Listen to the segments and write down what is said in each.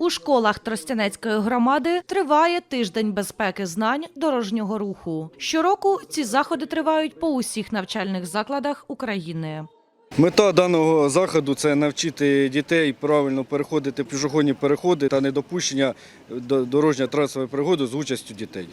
У школах Тростянецької громади триває тиждень безпеки знань дорожнього руху. Щороку ці заходи тривають по усіх навчальних закладах України. Мета даного заходу це навчити дітей правильно переходити пішохідні переходи та недопущення до- дорожньо-трасової пригоди з участю дітей.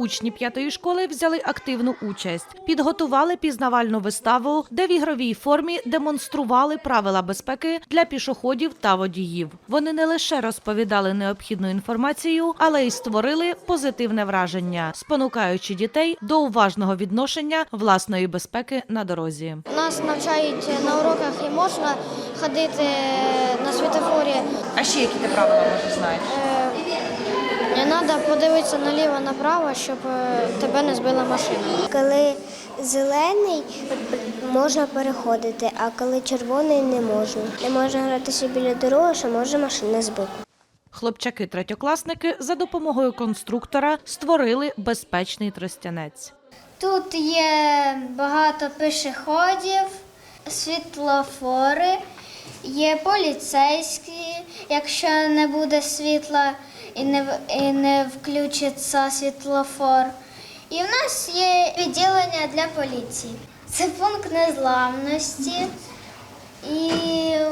Учні п'ятої школи взяли активну участь, підготували пізнавальну виставу, де в ігровій формі демонстрували правила безпеки для пішоходів та водіїв. Вони не лише розповідали необхідну інформацію, але й створили позитивне враження, спонукаючи дітей до уважного відношення власної безпеки на дорозі. Нас навчають на уроках і можна ходити на світофорі. А ще які ти правила може знаєш? Треба подивитися наліво направо, щоб е, тебе не збила машина. Коли зелений можна переходити, а коли червоний не можна. Не можна гратися біля дороги, що може машина збити. Хлопчаки-третьокласники за допомогою конструктора створили безпечний тростянець. Тут є багато пішоходів, світлофори, є поліцейські, якщо не буде світла і не, і не включиться світлофор. І в нас є відділення для поліції. Це пункт незламності. І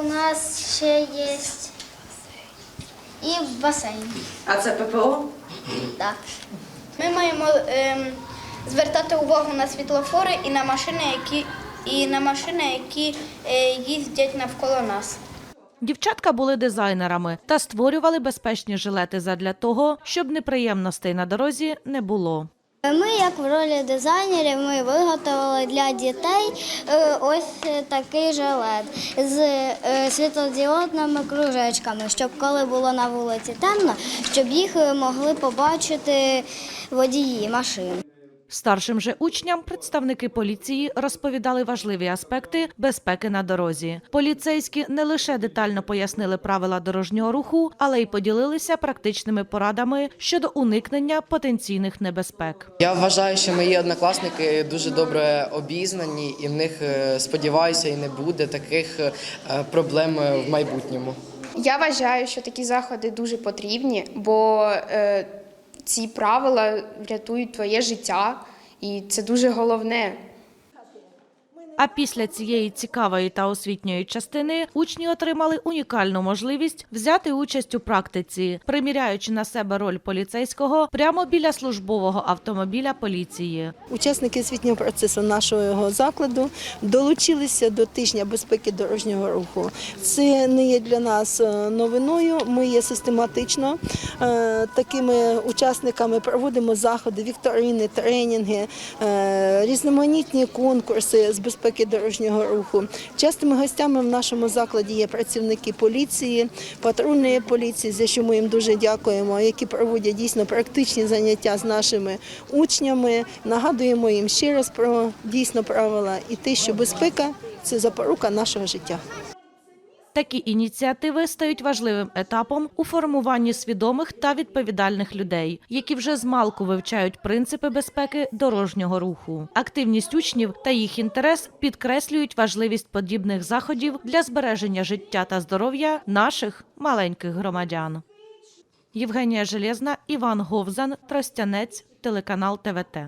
у нас ще є і басейн. А це ППО? Так. Ми маємо ем, звертати увагу на світлофори і на машини, які і на машини, які е, їздять навколо нас. Дівчатка були дизайнерами та створювали безпечні жилети задля того, щоб неприємностей на дорозі не було. Ми, як в ролі дизайнерів, ми виготовили для дітей е, ось такий жилет з е, світлодіодними кружечками, щоб коли було на вулиці темно, щоб їх е, могли побачити водії машин. Старшим же учням представники поліції розповідали важливі аспекти безпеки на дорозі. Поліцейські не лише детально пояснили правила дорожнього руху, але й поділилися практичними порадами щодо уникнення потенційних небезпек. Я вважаю, що мої однокласники дуже добре обізнані, і в них е, сподіваюся, і не буде таких е, проблем е, в майбутньому. Я вважаю, що такі заходи дуже потрібні, бо е, ці правила врятують твоє життя, і це дуже головне. А після цієї цікавої та освітньої частини учні отримали унікальну можливість взяти участь у практиці, приміряючи на себе роль поліцейського прямо біля службового автомобіля поліції. Учасники освітнього процесу нашого закладу долучилися до тижня безпеки дорожнього руху. Це не є для нас е, новиною. Ми є систематично е, такими учасниками. Проводимо заходи, вікторини, тренінги, е, різноманітні конкурси з безпеки дорожнього руху. Частими гостями в нашому закладі є працівники поліції, патрульної поліції, за що ми їм дуже дякуємо, які проводять дійсно практичні заняття з нашими учнями. Нагадуємо їм ще раз про дійсно правила і те, що безпека це запорука нашого життя. Такі ініціативи стають важливим етапом у формуванні свідомих та відповідальних людей, які вже змалку вивчають принципи безпеки дорожнього руху. Активність учнів та їх інтерес підкреслюють важливість подібних заходів для збереження життя та здоров'я наших маленьких громадян. Євгенія Железна, Іван Говзан, Тростянець, телеканал ТВТ.